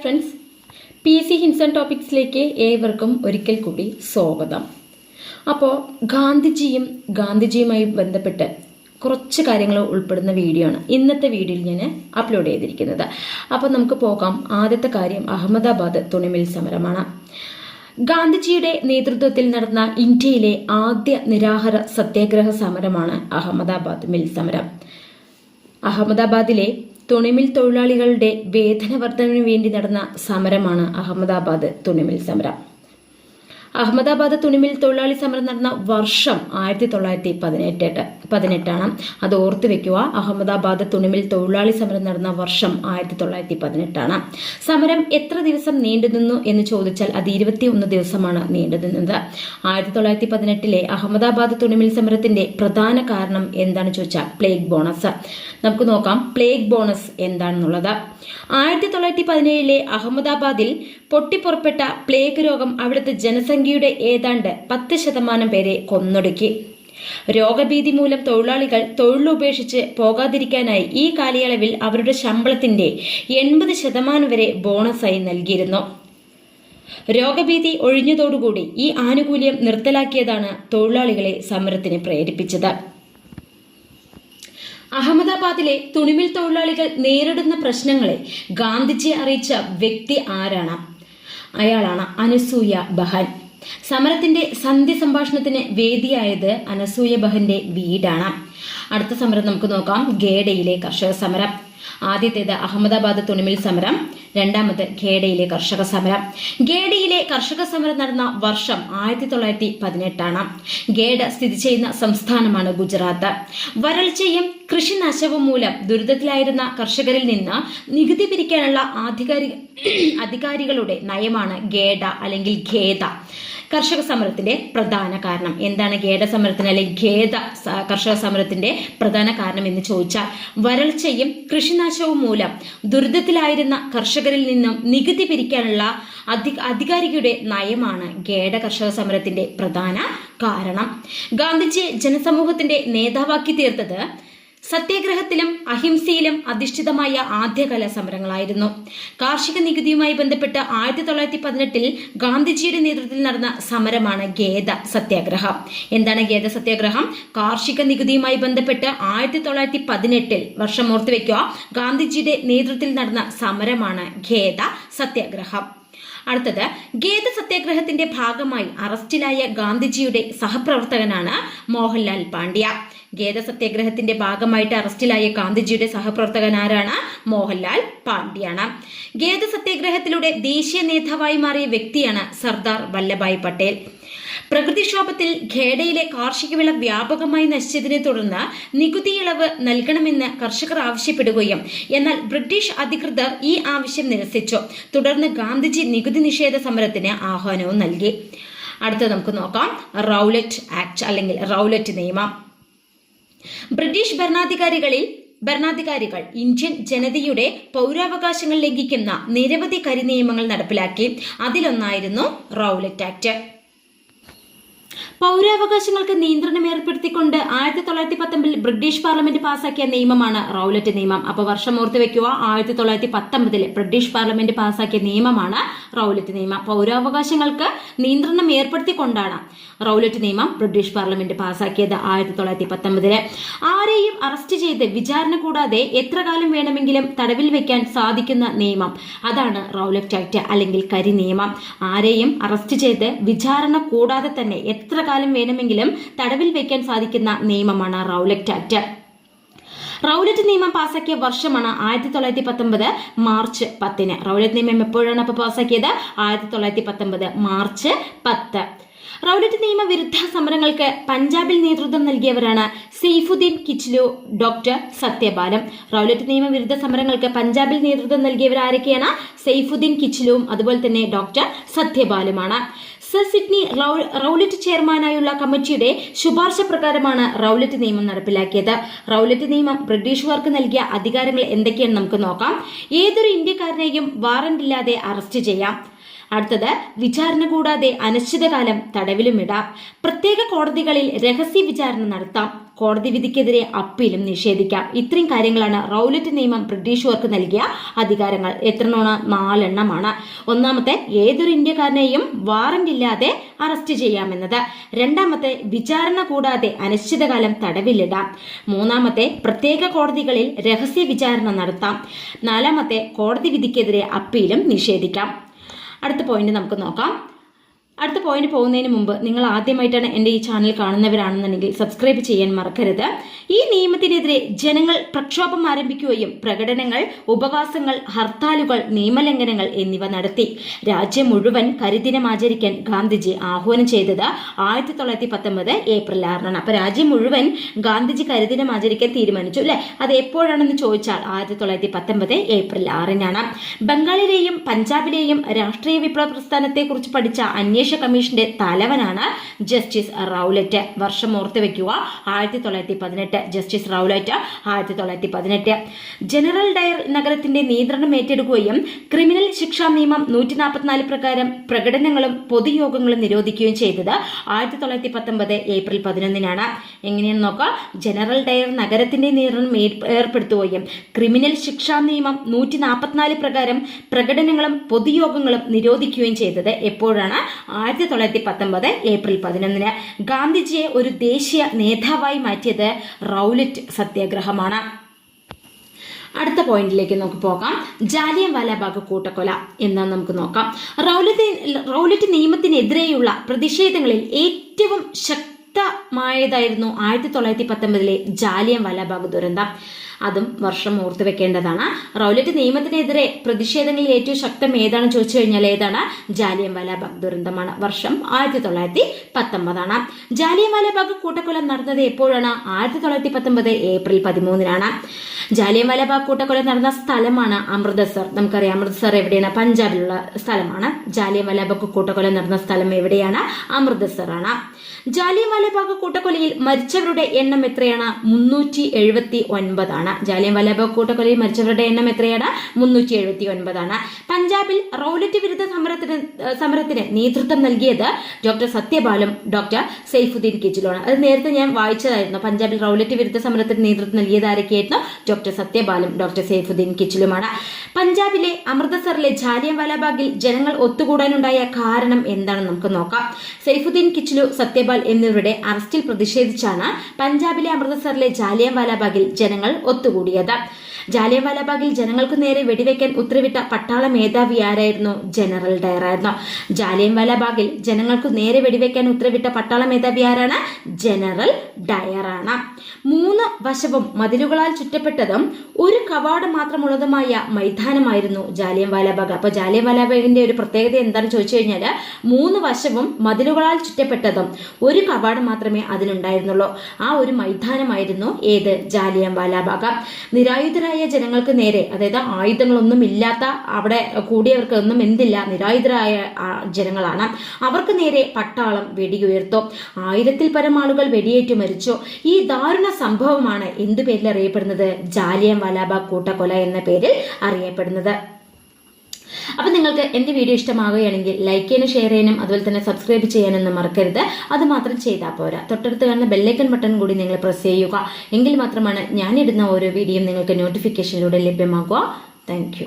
Friends P C ഹിൻസൺ ടോപ്പിക്സിലേക്ക് ഏവർക്കും ഒരിക്കൽ കൂടി സ്വാഗതം. അപ്പോൾ ഗാന്ധിജിയും ഗാന്ധിജിയുമായി ബന്ധപ്പെട്ട് കുറച്ച് കാര്യങ്ങൾ ഉൾപ്പെടുന്ന വീഡിയോ ആണ് ഇന്നത്തെ വീഡിയോയിൽ ഞാൻ അപ്ലോഡ് ചെയ്തിരിക്കുന്നത്. അപ്പോൾ നമുക്ക് പോകാം. ആദ്യത്തെ കാര്യം അഹമ്മദാബാദ് തുണിമിൽ സമരമാണ്. ഗാന്ധിജിയുടെ നേതൃത്വത്തിൽ നടന്ന ഇന്ത്യയിലെ ആദ്യ നിരാഹാര സത്യാഗ്രഹ സമരമാണ് അഹമ്മദാബാദ് മിൽ സമരം. അഹമ്മദാബാദിലെ തുണിമിൽ തൊഴിലാളികളുടെ വേതന വേണ്ടി നടന്ന സമരമാണ് അഹമ്മദാബാദ് തുണിമിൽ സമരം. അഹമ്മദാബാദ് തുണിമിൽ തൊഴിലാളി സമരം നടന്ന വർഷം ആയിരത്തി തൊള്ളായിരത്തി പതിനെട്ട് പതിനെട്ടാണ്. അത് ഓർത്തു വെക്കുക അഹമ്മദാബാദ് തുണിമിൽ തൊഴിലാളി സമരം നടന്ന വർഷം ആയിരത്തി തൊള്ളായിരത്തി പതിനെട്ടാണ് സമരം എത്ര ദിവസം നീണ്ടുനിന്നു എന്ന് ചോദിച്ചാൽ അത് ഇരുപത്തി ഒന്ന് ദിവസമാണ് നീണ്ടുനിന്നത്. ആയിരത്തി തൊള്ളായിരത്തി പതിനെട്ടിലെ അഹമ്മദാബാദ് തുണിമിൽ സമരത്തിന്റെ പ്രധാന കാരണം എന്താണ് ചോദിച്ചാൽ പ്ലേഗ് ബോണസ്. നമുക്ക് നോക്കാം പ്ലേഗ് ബോണസ് എന്താണെന്നുള്ളത്. ആയിരത്തി തൊള്ളായിരത്തി പതിനേഴിലെ അഹമ്മദാബാദിൽ പൊട്ടിപ്പുറപ്പെട്ട പ്ലേഗ് രോഗം അവിടുത്തെ ജനസംഖ്യയുടെ ഏതാണ്ട് പത്ത് ശതമാനം പേരെ കൊന്നൊടുക്കി. രോഗഭീതി മൂലം തൊഴിലാളികൾ തൊഴിലുപേക്ഷിച്ച് പോകാതിരിക്കാനായി ഈ കാലയളവിൽ അവരുടെ ശമ്പളത്തിന്റെ എൺപത് ശതമാനം വരെ ബോണസായി നൽകിയിരുന്നു. രോഗഭീതി ഒഴിഞ്ഞതോടുകൂടി ഈ ആനുകൂല്യം നിർത്തലാക്കിയതാണ് തൊഴിലാളികളെ സമരത്തിന് പ്രേരിപ്പിച്ചത്. അഹമ്മദാബാദിലെ തുണിമിൽ തൊഴിലാളികൾ നേരിടുന്ന പ്രശ്നങ്ങളെ ഗാന്ധിജി അറിയിച്ച വ്യക്തി ആരാണ്? അയാളാണ് അനുസൂയ ബഹൻ. സമരത്തിന്റെ സന്ധ്യ സംഭാഷണത്തിന് വേദിയായത് അനസൂയ ബഹന്റെ വീടാണ്. അടുത്ത സമരം നമുക്ക് നോക്കാം. ഗേഡയിലെ കർഷക സമരം. ആദ്യത്തേത് അഹമ്മദാബാദ് തുണിമിൽ സമരം. രണ്ടാമത് ഖേഡയിലെ കർഷക സമരം. ഖേഡയിലെ കർഷക സമരം നടന്ന വർഷം ആയിരത്തി തൊള്ളായിരത്തി പതിനെട്ടാണ് ഖേഡ സ്ഥിതി ചെയ്യുന്ന സംസ്ഥാനമാണ് ഗുജറാത്ത്. വരൾച്ചയും കൃഷിനാശവും മൂലം ദുരിതത്തിലായിരുന്ന കർഷകരിൽ നിന്ന് നികുതി പിരിക്കാനുള്ള ആധികാരിക അധികാരികളുടെ നയമാണ് ഖേഡ അല്ലെങ്കിൽ ഖേദ. കർഷക സമരത്തിന്റെ പ്രധാന കാരണം. എന്താണ് ഖേദ സമരത്തിന് അല്ലെങ്കിൽ ഖേദ കർഷക സമരത്തിന്റെ പ്രധാന കാരണം എന്ന് ചോദിച്ചാൽ വരൾച്ചയും കൃഷിനാശവും മൂലം ദുരിതത്തിലായിരുന്ന കർഷകരിൽ നിന്നും നികുതി പിരിക്കാനുള്ള അധി അധികാരികളുടെ നയമാണ് ഖേദ കർഷക സമരത്തിന്റെ പ്രധാന കാരണം. ഗാന്ധിജിയെ ജനസമൂഹത്തിന്റെ നേതാവാക്കി തീർത്തത് സത്യാഗ്രഹത്തിലും അഹിംസയിലും അധിഷ്ഠിതമായ ആദ്യകാല സമരങ്ങളായിരുന്നു. കാർഷിക നികുതിയുമായി ബന്ധപ്പെട്ട് ആയിരത്തി തൊള്ളായിരത്തി പതിനെട്ടിൽ ഗാന്ധിജിയുടെ നേതൃത്വത്തിൽ നടന്ന സമരമാണ് ഗേദ സത്യാഗ്രഹം. എന്താണ് ഗേദ സത്യാഗ്രഹം? കാർഷിക നികുതിയുമായി ബന്ധപ്പെട്ട് ആയിരത്തി തൊള്ളായിരത്തി പതിനെട്ടിൽ വർഷം ഓർത്തുവെക്കുക ഗാന്ധിജിയുടെ നേതൃത്വത്തിൽ നടന്ന സമരമാണ് ഖേദ സത്യാഗ്രഹം. അടുത്തത് ഗേദ സത്യാഗ്രഹത്തിന്റെ ഭാഗമായി അറസ്റ്റിലായ ഗാന്ധിജിയുടെ സഹപ്രവർത്തകനാണ് മോഹൻലാൽ പാണ്ഡ്യ. ഗേദ സത്യാഗ്രഹത്തിന്റെ ഭാഗമായിട്ട് അറസ്റ്റിലായ ഗാന്ധിജിയുടെ സഹപ്രവർത്തകൻ ആരാണ്? മോഹൻലാൽ പാണ്ഡ്യാണ് ഗേദ സത്യാഗ്രഹത്തിലൂടെ ദേശീയ നേതാവായി മാറിയ വ്യക്തിയാണ് സർദാർ വല്ലഭായ് പട്ടേൽ. പ്രകൃതിക്ഷോഭത്തിൽ ഖേഡയിലെ കാർഷിക വിള വ്യാപകമായി നശിച്ചതിനെ തുടർന്ന് നികുതി ഇളവ് നൽകണമെന്ന് കർഷകർ ആവശ്യപ്പെടുകയും എന്നാൽ ബ്രിട്ടീഷ് അധികൃതർ ഈ ആവശ്യം നിരസിച്ചു. തുടർന്ന് ഗാന്ധിജി നികുതി നിഷേധ സമരത്തിന് ആഹ്വാനവും നൽകി. അടുത്തത് നമുക്ക് നോക്കാം. റൗലറ്റ് ആക്ട് അല്ലെങ്കിൽ റൗലറ്റ് നിയമം. ബ്രിട്ടീഷ് ഭരണാധികാരികളിൽ ഭരണാധികാരികൾ ഇന്ത്യൻ ജനതയുടെ പൗരാവകാശങ്ങൾ ലംഘിക്കുന്ന നിരവധി കരിനിയമങ്ങൾ നടപ്പിലാക്കി. അതിലൊന്നായിരുന്നു റൌലറ്റ് ആക്ട്. പൗരാവകാശങ്ങൾക്ക് നിയന്ത്രണം ഏർപ്പെടുത്തിക്കൊണ്ട് ആയിരത്തി തൊള്ളായിരത്തി പത്തൊമ്പതിൽ ബ്രിട്ടീഷ് പാർലമെന്റ് പാസാക്കിയ നിയമമാണ് റൌലറ്റ് നിയമം. അപ്പോൾ വർഷം ഓർത്ത് വെക്കുക ആയിരത്തി തൊള്ളായിരത്തി പത്തൊമ്പതിൽ ബ്രിട്ടീഷ് പാർലമെന്റ് പാസാക്കിയ നിയമമാണ് റൌലറ്റ് നിയമം. പൗരാവകാശങ്ങൾക്ക് നിയന്ത്രണം ഏർപ്പെടുത്തിക്കൊണ്ടാണ് റൌലറ്റ് നിയമം ബ്രിട്ടീഷ് പാർലമെന്റ് പാസാക്കിയത് ആയിരത്തി തൊള്ളായിരത്തി പത്തൊമ്പതിൽ ആരെയും അറസ്റ്റ് ചെയ്ത് വിചാരണ കൂടാതെ എത്ര കാലം വേണമെങ്കിലും തടവിൽ വെക്കാൻ സാധിക്കുന്ന നിയമം. അതാണ് റൌലറ്റ് ആക്ട് അല്ലെങ്കിൽ കരി നിയമം. ആരെയും അറസ്റ്റ് ചെയ്ത് വിചാരണ കൂടാതെ തന്നെ എത്ര കാലം വേണമെങ്കിലും തടവിൽ വെക്കാൻ സാധിക്കുന്ന നിയമമാണ് റൗലറ്റ് ആക്ട്. റൗലറ്റ് നിയമം പാസാക്കിയ വർഷമാണ് ആയിരത്തി തൊള്ളായിരത്തി പത്തൊമ്പത് മാർച്ച് പത്തിന്. റൗലറ്റ് നിയമം എപ്പോഴാണ് അപ്പോൾ പാസാക്കിയത്? ആയിരത്തി തൊള്ളായിരത്തി പത്തൊമ്പത് മാർച്ച് പത്ത്. റൗലറ്റ് നിയമ വിരുദ്ധ സമരങ്ങൾക്ക് പഞ്ചാബിൽ നേതൃത്വം നൽകിയവരാണ് സെയ്ഫുദ്ദീൻ കിച്ലു ഡോക്ടർ സത്യബാലം റൗലറ്റ് നിയമ വിരുദ്ധ സമരങ്ങൾക്ക് പഞ്ചാബിൽ നേതൃത്വം നൽകിയവരാരൊക്കെയാണ്? സെയ്ഫുദ്ദീൻ കിച്ലുവും അതുപോലെ തന്നെ ഡോക്ടർ സത്യപാലുമാണ് സർ സിഡ്നി റൌലറ്റ് ചെയർമാനായുള്ള കമ്മിറ്റിയുടെ ശുപാർശ പ്രകാരമാണ് റൌലറ്റ് നിയമം നടപ്പിലാക്കിയത്. റൌലറ്റ് നിയമം ബ്രിട്ടീഷുകാർക്ക് നൽകിയ അധികാരങ്ങൾ എന്തൊക്കെയാണെന്ന് നമുക്ക് നോക്കാം. ഏതൊരു ഇന്ത്യക്കാരനെയും വാറന്റ് ഇല്ലാതെ അറസ്റ്റ് ചെയ്യാം. അടുത്തത് വിചാരണ കൂടാതെ അനിശ്ചിതകാലം തടവിലും ഇടാം. പ്രത്യേക കോടതികളിൽ രഹസ്യ വിചാരണ നടത്താം. കോടതി വിധിക്കെതിരെ അപ്പീലും നിഷേധിക്കാം. ഇത്രയും കാര്യങ്ങളാണ് റൗലറ്റ് നിയമം ബ്രിട്ടീഷുകാർക്ക് നൽകിയ അധികാരങ്ങൾ. എത്രണ്ണമാണ് നാലെണ്ണമാണ്. ഒന്നാമത്തെ ഏതൊരു ഇന്ത്യക്കാരനെയും വാറന്റ് ഇല്ലാതെ അറസ്റ്റ് ചെയ്യാമെന്നത്. രണ്ടാമത്തെ വിചാരണ കൂടാതെ അനിശ്ചിതകാലം തടവിലിടാം. മൂന്നാമത്തെ പ്രത്യേക കോടതികളിൽ രഹസ്യ വിചാരണ നടത്താം. നാലാമത്തെ കോടതി വിധിക്കെതിരെ അപ്പീലും നിഷേധിക്കാം. അടുത്ത പോയിന്റ് നമുക്ക് നോക്കാം. അടുത്ത പോയിന്റ് പോകുന്നതിന് മുമ്പ് നിങ്ങൾ ആദ്യമായിട്ടാണ് എന്റെ ഈ ചാനൽ കാണുന്നവരാണെന്നുണ്ടെങ്കിൽ സബ്സ്ക്രൈബ് ചെയ്യാൻ മറക്കരുത്. ഈ നിയമത്തിനെതിരെ ജനങ്ങൾ പ്രക്ഷോഭം ആരംഭിക്കുകയും പ്രകടനങ്ങൾ ഉപവാസങ്ങൾ ഹർത്താലുകൾ നിയമലംഘനങ്ങൾ എന്നിവ നടത്തി. രാജ്യം മുഴുവൻ കരിദിനം ആചരിക്കാൻ ഗാന്ധിജി ആഹ്വാനം ചെയ്തത് ആയിരത്തി തൊള്ളായിരത്തി പത്തൊമ്പത് ഏപ്രിൽ ആറിനാണ്. അപ്പൊ രാജ്യം മുഴുവൻ ഗാന്ധിജി കരിദിനം ആചരിക്കാൻ തീരുമാനിച്ചു അല്ലെ? അത് എപ്പോഴാണെന്ന് ചോദിച്ചാൽ ആയിരത്തി തൊള്ളായിരത്തി പത്തൊമ്പത് ഏപ്രിൽ ആറിനാണ്. ബംഗാളിലെയും പഞ്ചാബിലെയും രാഷ്ട്രീയ വിപ്ലവ പ്രസ്ഥാനത്തെ കുറിച്ച് പഠിച്ച അന്വേഷണ കമ്മീഷന്റെ തലവനാണ് ജസ്റ്റിസ് റൌലറ്റ്. വർഷം ഓർത്ത് വെക്കുക ആയിരത്തി തൊള്ളായിരത്തി പതിനെട്ട് ജസ്റ്റിസ് റൌലറ്റ് ആയിരത്തി തൊള്ളായിരത്തി പതിനെട്ട് ജനറൽ ഡയർ നഗരത്തിന്റെ നിയന്ത്രണം ഏറ്റെടുക്കുകയും ക്രിമിനൽ ശിക്ഷാ നിയമം നൂറ്റി നാൽപ്പത്തിനാല് പ്രകാരം പ്രകടനങ്ങളും പൊതുയോഗങ്ങളും നിരോധിക്കുകയും ചെയ്തത് ആയിരത്തി തൊള്ളായിരത്തി പത്തൊമ്പത് ഏപ്രിൽ പതിനൊന്നിനാണ്. എങ്ങനെയെന്ന് നോക്കാം. ജനറൽ ഡയർ നഗരത്തിന്റെ നിയന്ത്രണം ഏർപ്പെടുത്തുകയും ക്രിമിനൽ ശിക്ഷാ നിയമം നൂറ്റി നാൽപ്പത്തിനാല് പ്രകാരം പ്രകടനങ്ങളും പൊതുയോഗങ്ങളും നിരോധിക്കുകയും ചെയ്തത് എപ്പോഴാണ്? ആയിരത്തി തൊള്ളായിരത്തി പത്തൊമ്പത് ഏപ്രിൽ പതിനൊന്നിന് ഗാന്ധിജിയെ ഒരു ദേശീയ നേതാവായി മാറ്റിയത് റൗലറ്റ് സത്യാഗ്രഹമാണ്. അടുത്ത പോയിന്റിലേക്ക് നമുക്ക് പോകാം. ജാലിയൻ വാലാബാഗ് കൂട്ടക്കൊല എന്ന് നമുക്ക് നോക്കാം. റൗലറ്റ് റൗലറ്റ് നിയമത്തിനെതിരെയുള്ള പ്രതിഷേധങ്ങളിൽ ഏറ്റവും ശക്തമായതായിരുന്നു ആയിരത്തി തൊള്ളായിരത്തി പത്തൊമ്പതിലെ ജാലിയൻ വാലാബാഗ് ദുരന്തം. അതും വർഷം ഓർത്തു വെക്കേണ്ടതാണ്. റൗലറ്റ് നിയമത്തിനെതിരെ പ്രതിഷേധങ്ങളിൽ ഏറ്റവും ശക്തം ഏതാണ് ചോദിച്ചു കഴിഞ്ഞാൽ ഏതാണ്? ജാലിയൻ ബാഗ് ദുരന്തമാണ്. വർഷം ആയിരത്തി തൊള്ളായിരത്തി പത്തൊമ്പതാണ്. ജാലിയൻ ബാഗ് കൂട്ടക്കൊല നടന്നത് എപ്പോഴാണ്? ആയിരത്തി തൊള്ളായിരത്തി പത്തൊമ്പത് ഏപ്രിൽ പതിമൂന്നിനാണ്. ജാലിയൻ ബാഗ് കൂട്ടക്കൊല നടന്ന സ്ഥലമാണ് അമൃതസർ. നമുക്കറിയാം അമൃതസർ എവിടെയാണ്? പഞ്ചാബിലുള്ള സ്ഥലമാണ്. ജാലിയൻ ബാഗ് കൂട്ടക്കൊല നടന്ന സ്ഥലം എവിടെയാണ്? അമൃതസർ ആണ് ജാലിയൻ ബാഗ് കൂട്ടക്കൊലയിൽ മരിച്ചവരുടെ എണ്ണം എത്രയാണ്? മുന്നൂറ്റി എഴുപത്തി ഒൻപതാണ്. ജാലിയൻ വാലാബാഗ് കൂട്ടക്കൊലയിൽ മരിച്ചവരുടെ എണ്ണം എത്രയാണ്? മുന്നൂറ്റി എഴുപത്തി ഒൻപതാണ് പഞ്ചാബിൽ റൗലറ്റ് വിരുദ്ധ സമരത്തിന് സമരത്തിന് നേതൃത്വം നൽകിയത് ഡോക്ടർ സത്യപാലും ഡോക്ടർ സൈഫുദ്ദീൻ കിജിലുമാണ് അത് നേരത്തെ ഞാൻ വായിച്ചതായിരുന്നു. പഞ്ചാബിൽ റൗലറ്റ് വിരുദ്ധ സമരത്തിന് നേതൃത്വം നൽകിയത് ആരൊക്കെയായിരുന്നു? ഡോക്ടർ സത്യപാലും ഡോക്ടർ സൈഫുദ്ദീൻ കിച്ചിലുമാണ് പഞ്ചാബിലെ അമൃതസറിലെ ജാലിയൻ വാലാബാഗിൽ ജനങ്ങൾ ഒത്തുകൂടാനുണ്ടായ കാരണം എന്താണെന്ന് നമുക്ക് നോക്കാം. സൈഫുദ്ദീൻ കിച്ചിലു സത്യപാൽ എന്നിവരുടെ അറസ്റ്റിൽ പ്രതിഷേധിച്ചാണ് പഞ്ചാബിലെ അമൃതസറിലെ ജാലിയൻ വാലാബാഗിൽ ജനങ്ങൾ ഒത്തുകൂടിയത് ജാലിയൻവാലാബാഗിൽ ജനങ്ങൾക്കു നേരെ വെടിവെക്കാൻ ഉത്തരവിട്ട പട്ടാള മേധാവി ആരായിരുന്നു? ജനറൽ ഡയർ ആയിരുന്നു ജാലിയൻവാലാബാഗിൽ ജനങ്ങൾക്കു നേരെ വെടിവെക്കാൻ ഉത്തരവിട്ട പട്ടാള മേധാവി ആരാണ്? ജനറൽ ഡയറാണ്. മൂന്ന് വശവും മതിലുകളാൽ ചുറ്റപ്പെട്ടതും ഒരു കവാടം മാത്രമുള്ളതുമായ മൈതാനമായിരുന്നു ജാലിയൻവാലാബാഗ് അപ്പൊ ജാലിയൻവാലാബാഗിന്റെ ഒരു പ്രത്യേകത എന്താണെന്ന് ചോദിച്ചു കഴിഞ്ഞാൽ മൂന്ന് വശവും മതിലുകളാൽ ചുറ്റപ്പെട്ടതും ഒരു കവാടം മാത്രമേ അതിനുണ്ടായിരുന്നുള്ളൂ ആ ഒരു മൈതാനമായിരുന്നു ഏത്? ജാലിയൻവാലാബാഗ് നിരായുധരായ നിരായുധരായ ജനങ്ങൾക്ക് നേരെ അതായത് ആയുധങ്ങളൊന്നും ഇല്ലാത്ത അവിടെ കൂടിയവർക്ക് ഒന്നും എന്തില്ല നിരായുധരായ ജനങ്ങളാണ്. അവർക്ക് നേരെ പട്ടാളം വെടിയുയർത്തു ആയിരത്തിൽ പരം ആളുകൾ വെടിയേറ്റു മരിച്ചു ഈ ദാരുണ സംഭവമാണ് എന്തു പേരിൽ അറിയപ്പെടുന്നത്? ജാലിയൻ വാലാബാഗ് കൂട്ടക്കൊല എന്ന പേരിൽ അറിയപ്പെടുന്നത്. അപ്പൊ നിങ്ങൾക്ക് എന്റെ വീഡിയോ ഇഷ്ടമാവുകയാണെങ്കിൽ ലൈക്ക് ചെയ്യാനും ഷെയർ ചെയ്യാനും അതുപോലെ തന്നെ സബ്സ്ക്രൈബ് ചെയ്യാനൊന്നും മറക്കരുത്. അത് മാത്രം ചെയ്താൽ പോരാ. തൊട്ടടുത്ത് കാണുന്ന ബെല്ലൈക്കൺ ബട്ടൺ കൂടി നിങ്ങൾ പ്രസ് ചെയ്യുക. എങ്കിൽ മാത്രമാണ് ഞാനിടുന്ന ഓരോ വീഡിയോയും നിങ്ങൾക്ക് നോട്ടിഫിക്കേഷനിലൂടെ ലഭ്യമാകുക. താങ്ക്